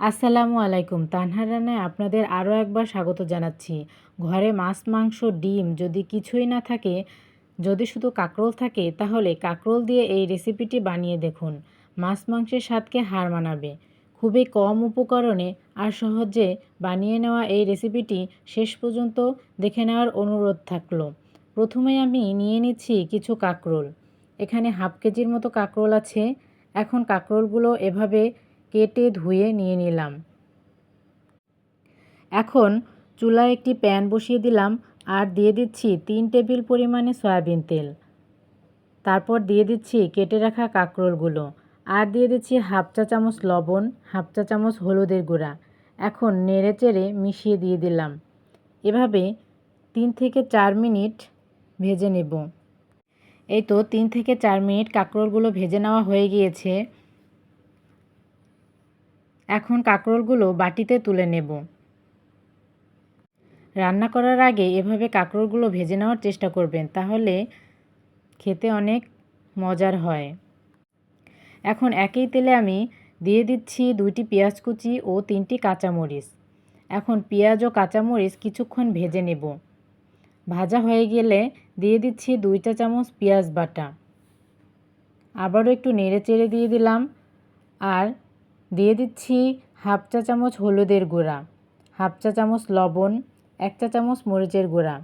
আসসালামু আলাইকুম। তানহার রান্নায় আপনাদের আরও একবার স্বাগত জানাচ্ছি। ঘরে মাছ, মাংস, ডিম যদি কিছুই না থাকে, যদি শুধু কাঁকরোল থাকে, তাহলে কাঁকরোল দিয়ে এই রেসিপিটি বানিয়ে দেখুন। মাছ, মাংসের স্বাদকে হার মানাবে। খুবই কম উপকরণে আর সহজে বানিয়ে নেওয়া এই রেসিপিটি শেষ পর্যন্ত দেখে নেওয়ার অনুরোধ থাকল। প্রথমে আমি নিয়ে নিচ্ছি কিছু কাঁকরোল। এখানে হাফ কেজির মতো কাঁকরোল আছে। এখন কাঁকরোলগুলো এভাবে কেটে ধুয়ে নিয়ে নিলাম। এখন চুলায় একটি প্যান বসিয়ে দিলাম আর দিয়ে দিচ্ছি তিন টেবিল পরিমাণে সয়াবিন তেল। তারপর দিয়ে দিচ্ছি কেটে রাখা কাঁকরোলগুলো আর দিয়ে দিচ্ছি হাফ চা চামচ লবণ, হাফ চা চামচ হলুদের গুঁড়া। এখন নেড়ে চেড়ে মিশিয়ে দিয়ে দিলাম। এভাবে তিন থেকে চার মিনিট ভেজে নেব। এই তো তিন থেকে চার মিনিট কাঁকরোলগুলো ভেজে নেওয়া হয়ে গিয়েছে। এখন কাঁকরোলগুলো বাটিতে তুলে নেব। রান্না করার আগে এভাবে কাঁকরোলগুলো ভেজে নেওয়ার চেষ্টা করবেন, তাহলে খেতে অনেক মজার হয়। এখন একই তেলে আমি দিয়ে দিচ্ছি দুইটি পেঁয়াজ কুচি ও তিনটি কাঁচামরিচ। এখন পেঁয়াজ ও কাঁচামরিচ কিছুক্ষণ ভেজে নেব। ভাজা হয়ে গেলে দিয়ে দিচ্ছি দুই চা চামচ পেঁয়াজ বাটা। আবারও একটু নেড়ে চেড়ে দিয়ে দিলাম। আর দিয়ে দিচ্ছি হাফ চা চামচ হলুদের গুঁড়া, হাফ চা চামচ লবণ, এক চা চামচ মরিচের গুঁড়া।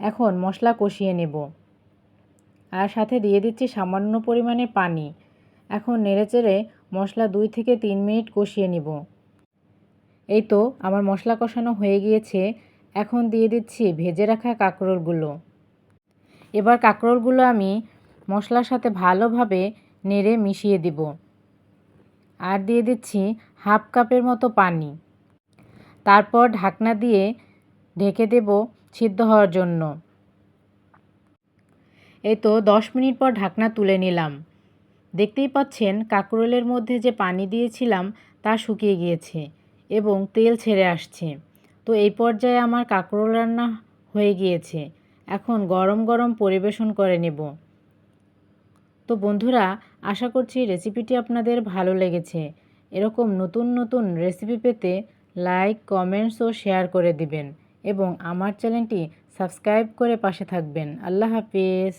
এখন মশলা কষিয়ে নেব। আর সাথে দিয়ে দিচ্ছি সামান্য পরিমাণে পানি। এখন নেড়েচেড়ে মশলা দুই থেকে তিন মিনিট কষিয়ে নিব। এই তো আমার মশলা কষানো হয়ে গিয়েছে। এখন দিয়ে দিচ্ছি ভেজে রাখা কাঁকরোলগুলো। এবার কাঁকরোলগুলো আমি মশলার সাথে ভালোভাবে নেড়ে মিশিয়ে দিব। আর দিয়ে দিচ্ছি হাফ কাপের মতো পানি। তারপর ঢাকনা দিয়ে ঢেকে দেব সিদ্ধ হওয়ার জন্য। এই তো দশ মিনিট পর ঢাকনা তুলে নিলাম। দেখতেই পাচ্ছেন কাঁকরোলের মধ্যে যে পানি দিয়েছিলাম তা শুকিয়ে গিয়েছে এবং তেল ছেড়ে আসছে। তো এই পর্যায়ে আমার কাঁকরোল রান্না হয়ে গিয়েছে। এখন গরম গরম পরিবেশন করে নেব। তো বন্ধুরা, আশা করছি রেসিপিটি আপনাদের ভালো লেগেছে। এরকম নতুন নতুন রেসিপি পেতে লাইক কমেন্টস ও শেয়ার করে দিবেন এবং আমার চ্যানেলটি সাবস্ক্রাইব করে পাশে থাকবেন। আল্লাহ হাফিজ।